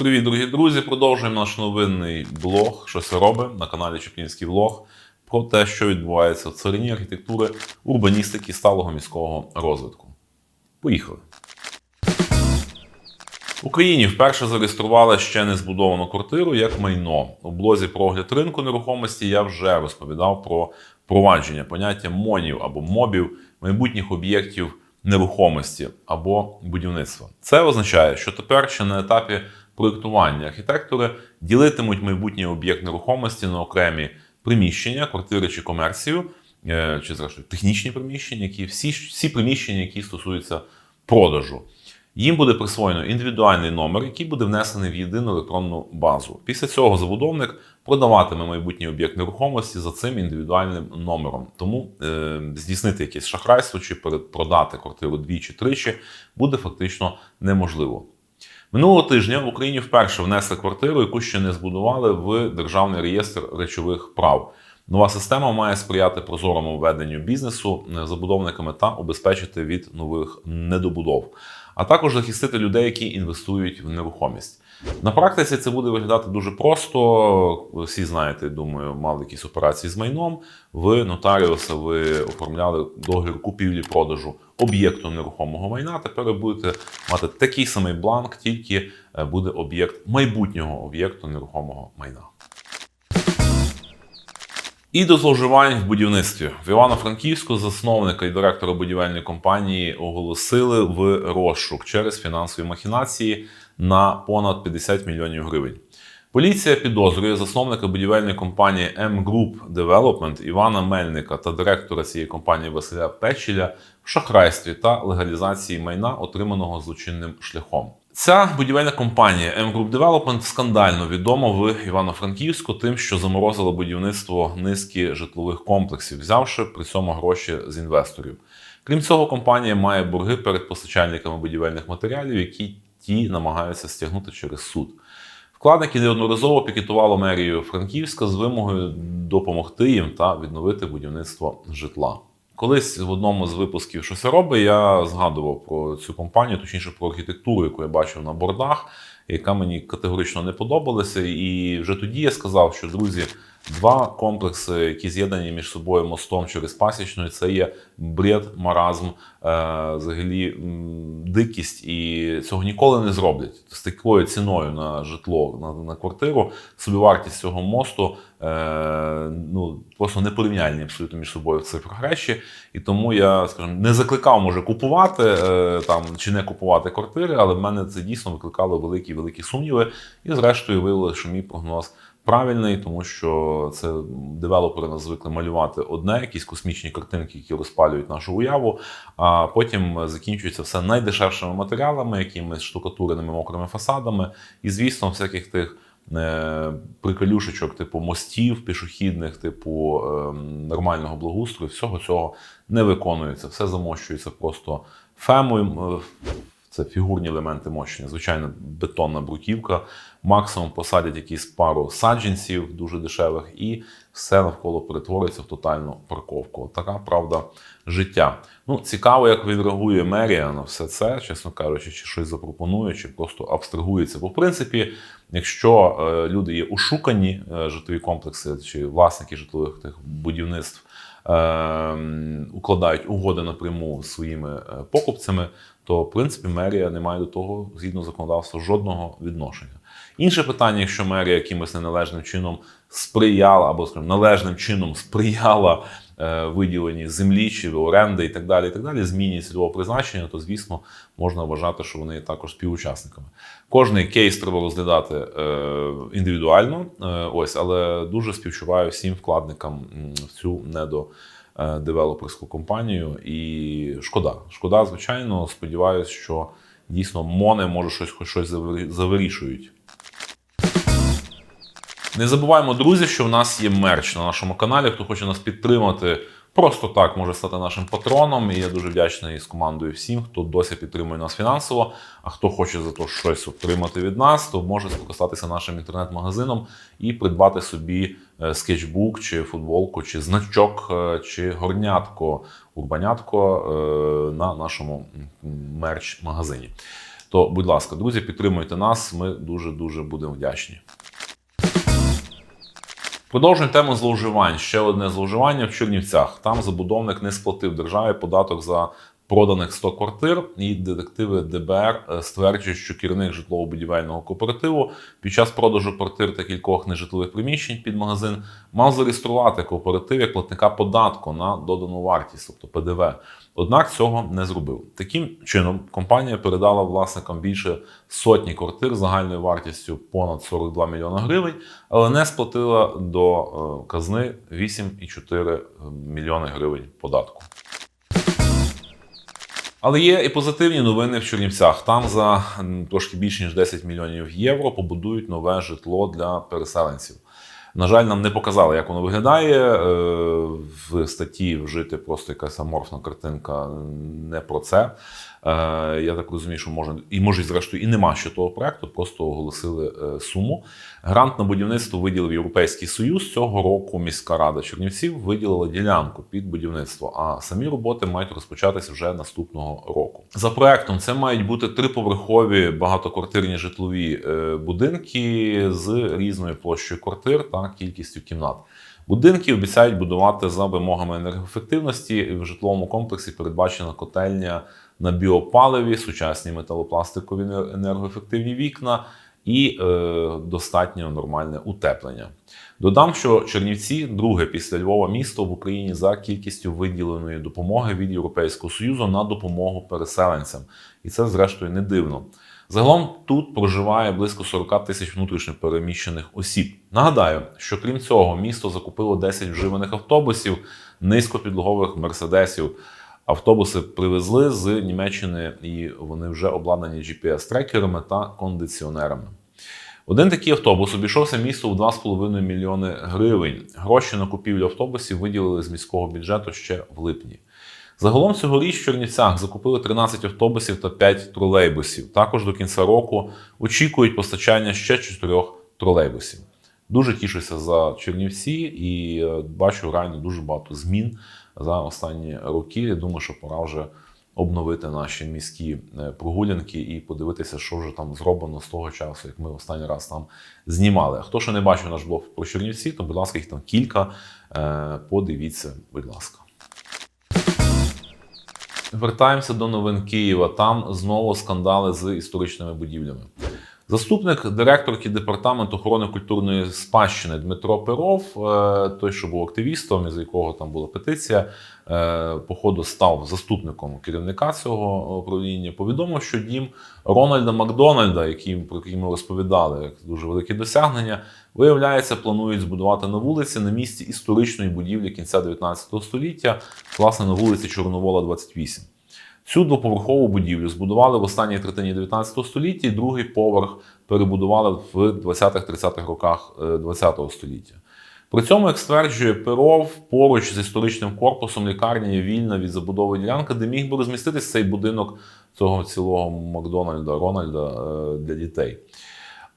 Привіт, дорогі друзі! Продовжуємо наш новинний блог «Щось робимо» на каналі Чеплінський влог про те, що відбувається в царині архітектури, урбаністики сталого міського розвитку. Поїхали! В Україні вперше зареєстрували ще не збудовану квартиру як майно. У блозі про огляд ринку нерухомості я вже розповідав про впровадження поняття монів або мобів майбутніх об'єктів нерухомості або будівництва. Це означає, що тепер ще на етапі проєктування архітектори ділитимуть майбутній об'єкт нерухомості на окремі приміщення, квартири чи комерцію, е, чи зрештою технічні приміщення, які всі, всі приміщення, які стосуються продажу. Їм буде присвоєно індивідуальний номер, який буде внесений в єдину електронну базу. Після цього забудовник продаватиме майбутній об'єкт нерухомості за цим індивідуальним номером. Тому е, здійснити якесь шахрайство чи перепродати квартиру двічі тричі буде фактично неможливо. Минулого тижня в Україні вперше внесли квартиру, яку ще не збудували в Державний реєстр речових прав. Нова система має сприяти прозорому веденню бізнесу забудовниками та обезпечити від нових недобудов, а також захистити людей, які інвестують в нерухомість. На практиці це буде виглядати дуже просто. Всі знаєте, думаю, мали якісь операції з майном. Ви нотаріуса, ви оформляли договір купівлі-продажу об'єкту нерухомого майна. Тепер ви будете мати такий самий бланк, тільки е, буде об'єкт майбутнього об'єкту нерухомого майна. І до зловживань в будівництві в Івано-Франківську засновника і директора будівельної компанії оголосили в розшук через фінансові махінації на понад 50 мільйонів гривень. Поліція підозрює засновника будівельної компанії M Group Development Івана Мельника та директора цієї компанії Василя Печеля в шахрайстві та легалізації майна, отриманого злочинним шляхом. Ця будівельна компанія M Group Development скандально відома в Івано-Франківську тим, що заморозила будівництво низки житлових комплексів, взявши при цьому гроші з інвесторів. Крім цього, компанія має борги перед постачальниками будівельних матеріалів, які ті намагаються стягнути через суд. Вкладники неодноразово пікетували мерію Франківська з вимогою допомогти їм та відновити будівництво житла. Колись в одному з випусків «Що це робить» я згадував про цю компанію, точніше про архітектуру, яку я бачив на бордах, яка мені категорично не подобалася. І вже тоді я сказав, що друзі, два комплекси, які з'єднані між собою мостом через пасічну, це є бред, маразм, е, взагалі дикість, і цього ніколи не зроблять з такою ціною на житло, на, на квартиру. Собівартість цього мосту е, ну просто непорівняльні абсолютно між собою в цифрах речі. І тому я скажімо, не закликав, може, купувати е, там чи не купувати квартири, але в мене це дійсно викликало великі великі сумніви. І зрештою виявилося, що мій прогноз. Правильний, тому що це девелопери нас звикли малювати одне, якісь космічні картинки, які розпалюють нашу уяву. А потім закінчується все найдешевшими матеріалами, якимись штукатуреними мокрими фасадами, і, звісно, всяких тих е, приколюшечок, типу мостів пішохідних, типу е, нормального благоустрою, всього цього не виконується. Все замощується просто фемою. Це фігурні елементи мощення, звичайно, бетонна бруківка. Максимум посадять якісь пару саджанців дуже дешевих, і все навколо перетвориться в тотальну парковку. Така правда життя. Ну, цікаво, як відреагує мерія на все це, чесно кажучи, чи щось запропонує, чи просто абстрагується. Бо, в принципі, якщо е, люди є ушукані, е, житлові комплекси чи власники житлових тих будівництв. Е, Укладають угоди напряму з своїми е, покупцями, то в принципі мерія не має до того згідно законодавства жодного відношення. Інше питання, якщо мерія якимось неналежним чином сприяла або скажімо, належним чином сприяла виділенні землі чи оренди і так далі, і так далі, зміні цільового призначення, то звісно можна вважати, що вони також співучасниками. Кожний кейс треба розглядати е, індивідуально, е, ось, але дуже співчуваю всім вкладникам в цю недо е, девелоперську компанію. І шкода. Шкода, звичайно. Сподіваюся, що дійсно мони може щось хоч щось завирішують. Не забуваємо, друзі, що в нас є мерч на нашому каналі. Хто хоче нас підтримати, просто так може стати нашим патроном. І я дуже вдячний з командою всім, хто досі підтримує нас фінансово. А хто хоче за то щось отримати від нас, то може скористатися нашим інтернет-магазином і придбати собі е, скетчбук, чи футболку, чи значок, е, чи горнятко, урбанятко е, на нашому мерч-магазині. То, будь ласка, друзі, підтримуйте нас. Ми дуже дуже будемо вдячні. Продовжуємо тему зловживань. Ще одне зловживання в Чернівцях. Там забудовник не сплатив державі податок за проданих 100 квартир, і детективи ДБР е, стверджують, що керівник житлово-будівельного кооперативу під час продажу квартир та кількох нежитлових приміщень під магазин мав зареєструвати кооператив як платника податку на додану вартість, тобто ПДВ. Однак цього не зробив. Таким чином, компанія передала власникам більше сотні квартир загальною вартістю понад 42 мільйона гривень, але не сплатила до е, казни 8,4 мільйони гривень податку. Але є і позитивні новини в Чернівцях. Там за трошки більше ніж 10 мільйонів євро побудують нове житло для переселенців. На жаль, нам не показали, як воно виглядає. Е, В статті вжити просто якась аморфна картинка не про це. Е, Я так розумію, що може, і може, зрештою, і нема ще того проекту, просто оголосили е, суму. Грант на будівництво виділив Європейський Союз. Цього року міська рада Чернівців виділила ділянку під будівництво, а самі роботи мають розпочатися вже наступного року. За проектом це мають бути триповерхові багатоквартирні житлові е, будинки з різною площею квартир та кількістю кімнат. Будинки обіцяють будувати за вимогами енергоефективності. В житловому комплексі передбачена котельня на біопаливі, сучасні металопластикові енергоефективні вікна і е, достатньо нормальне утеплення. Додам, що Чернівці друге після Львова місто в Україні за кількістю виділеної допомоги від Європейського Союзу на допомогу переселенцям, і це зрештою не дивно. Загалом тут проживає близько 40 тисяч внутрішньо переміщених осіб. Нагадаю, що крім цього, місто закупило 10 вживаних автобусів, низькопідлогових мерседесів. Автобуси привезли з Німеччини і вони вже обладнані GPS-трекерами та кондиціонерами. Один такий автобус обійшовся місту в 2,5 мільйони гривень. Гроші на купівлю автобусів виділили з міського бюджету ще в липні. Загалом цьогоріч в Чернівцях закупили 13 автобусів та 5 тролейбусів. Також до кінця року очікують постачання ще 4 тролейбусів. Дуже тішуся за Чернівці і е, бачу реально дуже багато змін за останні роки. Я думаю, що пора вже обновити наші міські е, прогулянки і подивитися, що вже там зроблено з того часу, як ми останній раз там знімали. А Хто ще не бачив наш блог про Чернівці, то, будь ласка, їх там кілька. Е, Подивіться, будь ласка. Вертаємося до новин Києва. Там знову скандали з історичними будівлями. Заступник директорки департаменту охорони культурної спадщини Дмитро Перов, е, той, що був активістом, із якого там була петиція, е, походу став заступником керівника цього управління. Повідомив, що дім Рональда Макдональда, який про який ми розповідали, як дуже велике досягнення, виявляється, планують збудувати на вулиці на місці історичної будівлі кінця 19 століття, власне, на вулиці Чорновола, 28. Цю двоповерхову будівлю збудували в останній третині 19 століття, і другий поверх перебудували в 20-30-х роках ХХ століття. При цьому, як стверджує Перов, поруч з історичним корпусом лікарні є вільна від забудови ділянка, де міг би розміститись цей будинок цього цілого Макдональда, Рональда е, для дітей.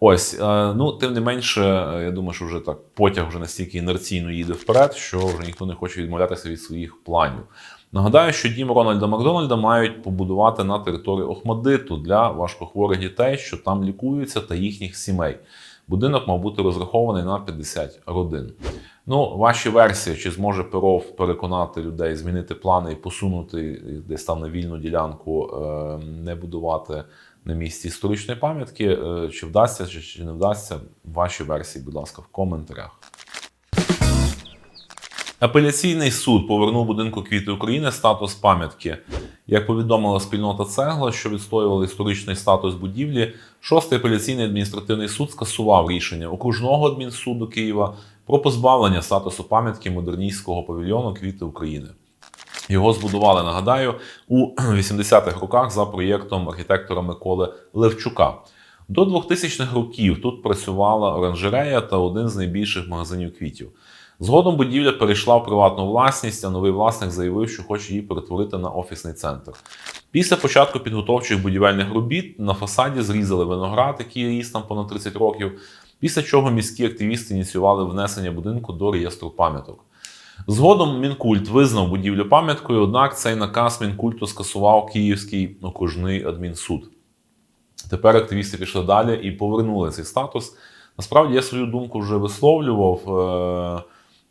Ось, е, ну тим не менше, е, я думаю, що вже так потяг вже настільки інерційно їде вперед, що вже ніхто не хоче відмовлятися від своїх планів. Нагадаю, що дім Рональда Макдональда мають побудувати на території Охмадиту для важкохворих дітей, що там лікуються, та їхніх сімей. Будинок мав бути розрахований на 50 родин. Ну, ваші версії, чи зможе Перов переконати людей змінити плани і посунути десь там на вільну ділянку, е, не будувати на місці історичної пам'ятки, е, чи вдасться, чи, чи не вдасться, ваші версії, будь ласка, в коментарях. Апеляційний суд повернув будинку квіти України статус пам'ятки. Як повідомила спільнота цегла, що відстоювали історичний статус будівлі, шостий апеляційний адміністративний суд скасував рішення окружного адмінсуду Києва про позбавлення статусу пам'ятки модерністського павільйону Квіти України. Його збудували, нагадаю, у 80-х роках за проєктом архітектора Миколи Левчука. До 2000-х років тут працювала оранжерея та один з найбільших магазинів квітів. Згодом будівля перейшла в приватну власність, а новий власник заявив, що хоче її перетворити на офісний центр. Після початку підготовчих будівельних робіт на фасаді зрізали виноград, який ріс там понад 30 років, після чого міські активісти ініціювали внесення будинку до реєстру пам'яток. Згодом Мінкульт визнав будівлю пам'яткою, однак цей наказ Мінкульту скасував Київський окружний адмінсуд. Тепер активісти пішли далі і повернули цей статус. Насправді я свою думку вже висловлював.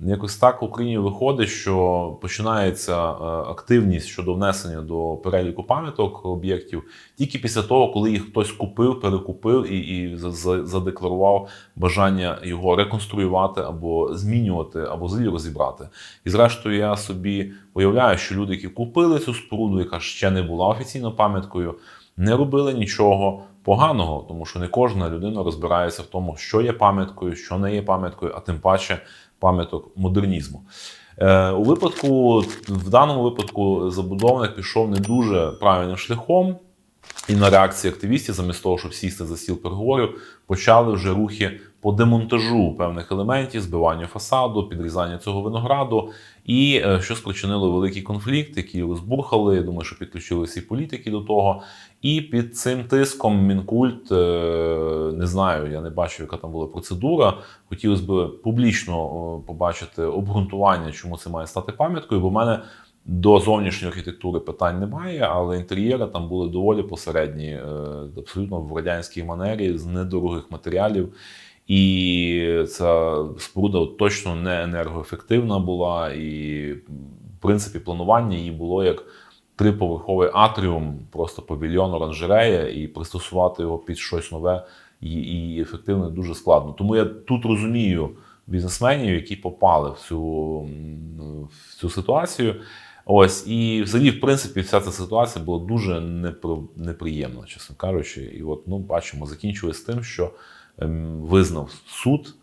Е, Якось так в Україні виходить, що починається е, активність щодо внесення до переліку пам'яток об'єктів тільки після того, коли їх хтось купив, перекупив і і задекларував бажання його реконструювати або змінювати, або взагалі розібрати. І зрештою, я собі уявляю, що люди, які купили цю споруду, яка ще не була офіційно пам'яткою, не робили нічого поганого, тому що не кожна людина розбирається в тому, що є пам'яткою, що не є пам'яткою, а тим паче пам'яток модернізму. Е, у випадку, в даному випадку, забудовник пішов не дуже правильним шляхом, і на реакції активістів, замість того, щоб сісти за стіл переговорів, почали вже рухи по демонтажу певних елементів, збиванню фасаду, підрізання цього винограду, і е, що спричинило великий конфлікт, який розбурхали. Я думаю, що підключилися і політики до того. І під цим тиском мінкульт е, не знаю, я не бачив, яка там була процедура. Хотілося б публічно побачити обґрунтування, чому це має стати пам'яткою. Бо в мене до зовнішньої архітектури питань немає, але інтер'єри там були доволі посередні, е, абсолютно в радянській манері з недорогих матеріалів. І ця споруда точно не енергоефективна була, і в принципі планування її було як триповерховий атріум, просто павільйон оранжерея, і пристосувати його під щось нове і, і ефективно дуже складно. Тому я тут розумію бізнесменів, які попали в цю, в цю ситуацію. Ось і взагалі, в принципі, вся ця ситуація була дуже неприємна, чесно кажучи. І от ну бачимо, закінчилось тим, що ем, визнав суд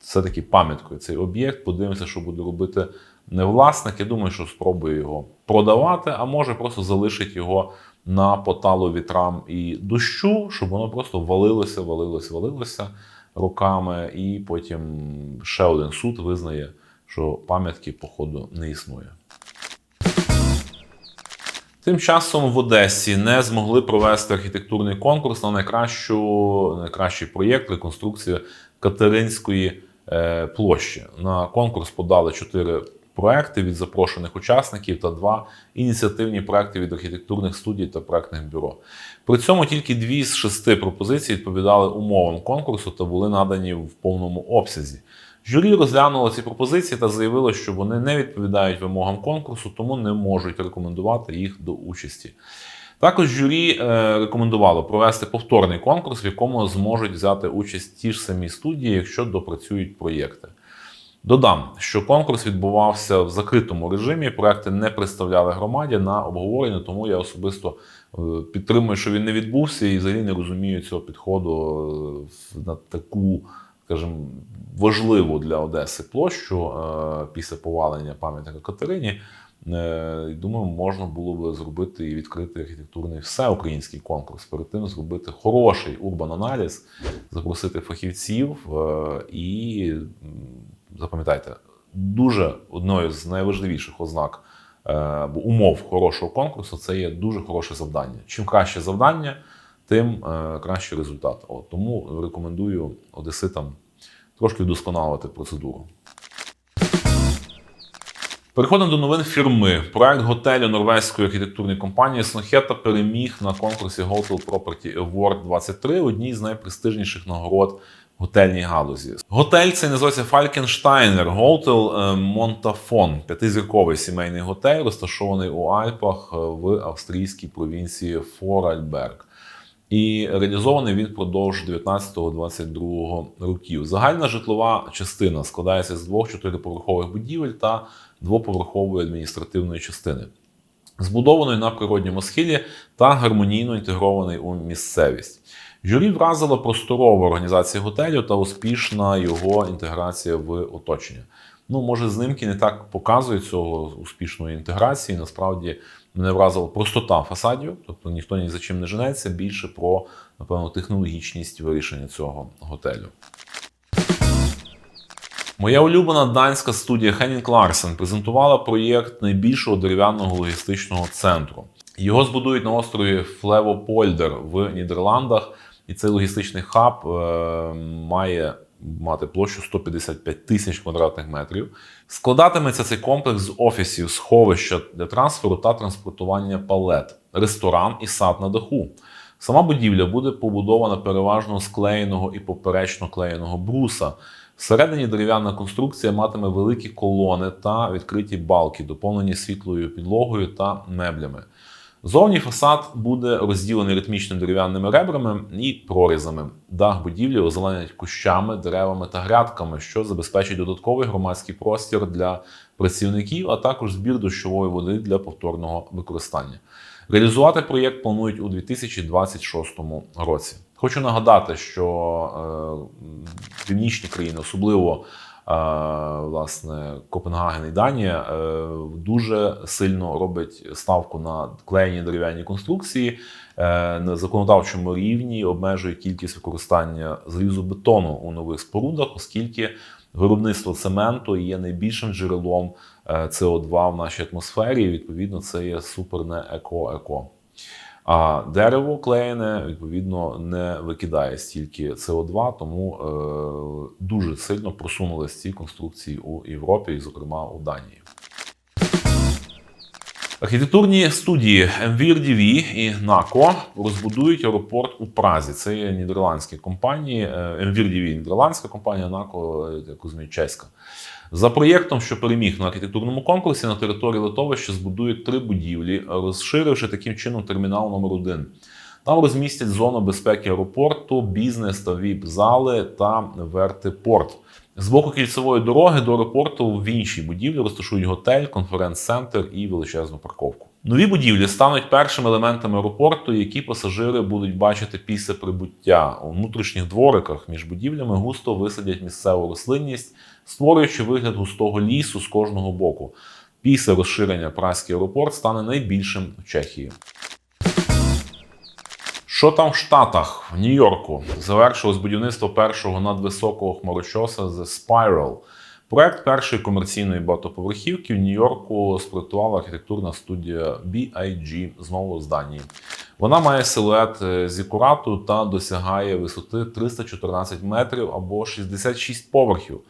все-таки пам'яткою цей об'єкт. Подивимося, що буде робити власник. Я думаю, що спробує його продавати, а може просто залишить його на поталу вітрам і дощу, щоб воно просто валилося, валилося, валилося руками, і потім ще один суд визнає, що пам'ятки, походу, не існує. Тим часом в Одесі не змогли провести архітектурний конкурс на найкращу, найкращий проєкт реконструкції Катеринської е, площі. На конкурс подали чотири проекти від запрошених учасників та два ініціативні проекти від архітектурних студій та проектних бюро. При цьому тільки дві з шести пропозицій відповідали умовам конкурсу та були надані в повному обсязі. Журі розглянуло ці пропозиції та заявило, що вони не відповідають вимогам конкурсу, тому не можуть рекомендувати їх до участі. Також журі е, рекомендувало провести повторний конкурс, в якому зможуть взяти участь ті ж самі студії, якщо допрацюють проєкти. Додам, що конкурс відбувався в закритому режимі. Проекти не представляли громаді на обговорення, тому я особисто е, підтримую, що він не відбувся, і взагалі не розумію цього підходу е, на таку, скажімо, важливу для Одеси площу е, після повалення пам'ятника Катерині. Думаю, можна було би зробити і відкрити архітектурний всеукраїнський конкурс. Перед тим зробити хороший урбан-аналіз, запросити фахівців і запам'ятайте, дуже одною з найважливіших ознак е, умов хорошого конкурсу це є дуже хороше завдання. Чим краще завдання, тим е, кращий результат. От, Тому рекомендую одеситам трошки вдосконалити процедуру. Переходимо до новин фірми. Проект готелю норвезької архітектурної компанії Снохета переміг на конкурсі Hotel Property Award 23, одній з найпрестижніших нагород готельній галузі. Готель цей називається Фалькенштайнер Готел Монтафон, п'ятизірковий сімейний готель, розташований у Альпах е, в австрійській провінції Форальберг. І реалізований він впродовж 19-22 років. Загальна житлова частина складається з двох чотириповерхових будівель та двоповерхової адміністративної частини, збудованої на природньому схилі та гармонійно інтегрований у місцевість. Журі вразила просторова організація готелю та успішна його інтеграція в оточення. Ну, може, знимки не так показують цього успішної інтеграції. Насправді мене вразила простота фасадів, тобто ніхто ні за чим не женеться, більше про, напевно, технологічність вирішення цього готелю. Моя улюблена данська студія Хеннінг Ларсен презентувала проєкт найбільшого дерев'яного логістичного центру. Його збудують на острові Флевопольдер в Нідерландах. І цей логістичний хаб е, має мати площу 155 тисяч квадратних метрів. Складатиметься цей комплекс з офісів, сховища для трансферу та транспортування палет, ресторан і сад на даху. Сама будівля буде побудована переважно з клеєного і поперечно клеєного бруса. Всередині дерев'яна конструкція матиме великі колони та відкриті балки, доповнені світлою підлогою та меблями. Зовній фасад буде розділений ритмічними дерев'яними ребрами і прорізами. Дах будівлі озеленять кущами, деревами та грядками, що забезпечить додатковий громадський простір для працівників, а також збір дощової води для повторного використання. Реалізувати проєкт планують у 2026 році. Хочу нагадати, що е, північні країни, особливо власне Копенгаген і Данія, е, дуже сильно робить ставку на клеєні дерев'яні конструкції е, на законодавчому рівні, обмежує кількість використання зрізу бетону у нових спорудах, оскільки виробництво цементу є найбільшим джерелом е, СО2 в нашій атмосфері. Відповідно, це є супер не еко-еко. А дерево клеєне, відповідно, не викидає стільки СО2, тому е, дуже сильно просунулись ці конструкції у Європі, і, зокрема, у Данії. Архітектурні студії MVRDV і NACO розбудують аеропорт у Празі. Це є нідерландські компанії. Е, MVRDV – нідерландська компанія, NACO, як розумію, чеська. За проєктом, що переміг на архітектурному конкурсі, на території литовища збудують три будівлі, розширивши таким чином термінал номер 1 Там розмістять зону безпеки аеропорту, бізнес та віп-зали та вертипорт. З боку кільцевої дороги до аеропорту в іншій будівлі розташують готель, конференц-центр і величезну парковку. Нові будівлі стануть першими елементами аеропорту, які пасажири будуть бачити після прибуття. У внутрішніх двориках між будівлями густо висадять місцеву рослинність, створюючи вигляд густого лісу з кожного боку. Після розширення Празький аеропорт стане найбільшим в Чехії. Що там в Штатах, в Нью-Йорку, завершилось будівництво першого надвисокого хмарочоса The Spiral. Проект першої комерційної багатоповерхівки в Нью-Йорку спроектувала архітектурна студія BIG, знову з Данії. Вона має силует е, зікурату та досягає висоти 314 метрів або 66 поверхів.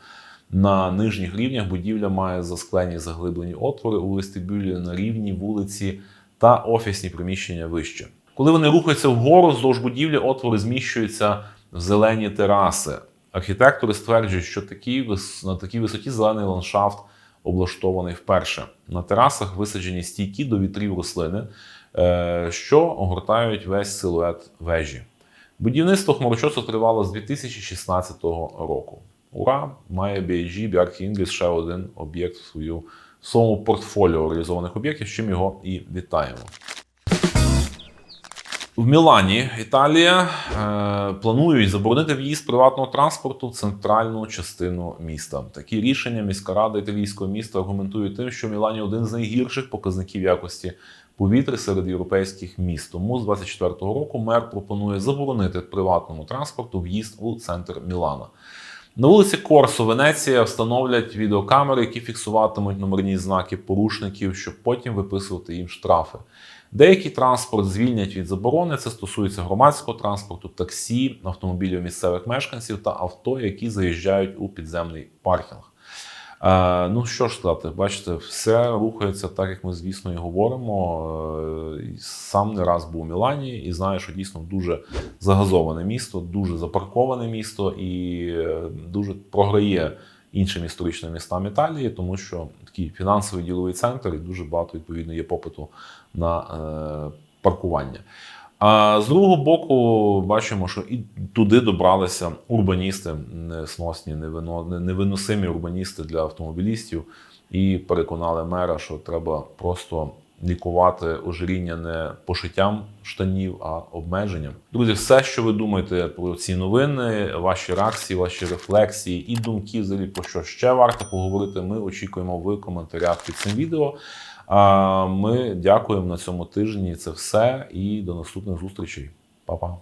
На нижніх рівнях будівля має засклені заглиблені отвори у вестибюлі на рівні вулиці та офісні приміщення вище. Коли вони рухаються вгору, вздовж будівлі отвори зміщуються в зелені тераси. Архітектори стверджують, що такі, на такій висоті зелений ландшафт облаштований вперше. На терасах висаджені стійкі до вітрів рослини, е, що огортають весь силует вежі. Будівництво хмарочосу тривало з 2016 року. Ура! Має BIG, Бjarki Інгліс ще один об'єкт в своєму портфоліо реалізованих об'єктів, з чим його і вітаємо. В Мілані, Італія, е, планують заборонити в'їзд приватного транспорту в центральну частину міста. Такі рішення міська рада італійського міста аргументує тим, що Мілані один з найгірших показників якості повітря серед європейських міст. Тому з 24-го року мер пропонує заборонити приватному транспорту в'їзд у центр Мілана. На вулиці Корсо, Венеція, встановлять відеокамери, які фіксуватимуть номерні знаки порушників, щоб потім виписувати їм штрафи. Деякий транспорт звільнять від заборони. Це стосується громадського транспорту, таксі, автомобілів місцевих мешканців та авто, які заїжджають у підземний паркінг. Е, ну що ж сказати, бачите, все рухається так, як ми, звісно, і говоримо. Е, сам не раз був у Мілані і знаю, що дійсно дуже загазоване місто, дуже запарковане місто і е, дуже програє іншим історичним містам Італії, тому що такий фінансовий діловий центр і дуже багато відповідно є попиту на е, паркування. А з другого боку, бачимо, що і туди добралися урбаністи, несносні, невиносимі урбаністи для автомобілістів, і переконали мера, що треба просто лікувати ожиріння не пошиттям штанів, а обмеженням. Друзі, все, що ви думаєте про ці новини, ваші реакції, ваші рефлексії і думки, взагалі про що ще варто поговорити, ми очікуємо в коментарях під цим відео. А ми дякуємо на цьому тижні. Це все і до наступних зустрічей. Па-па.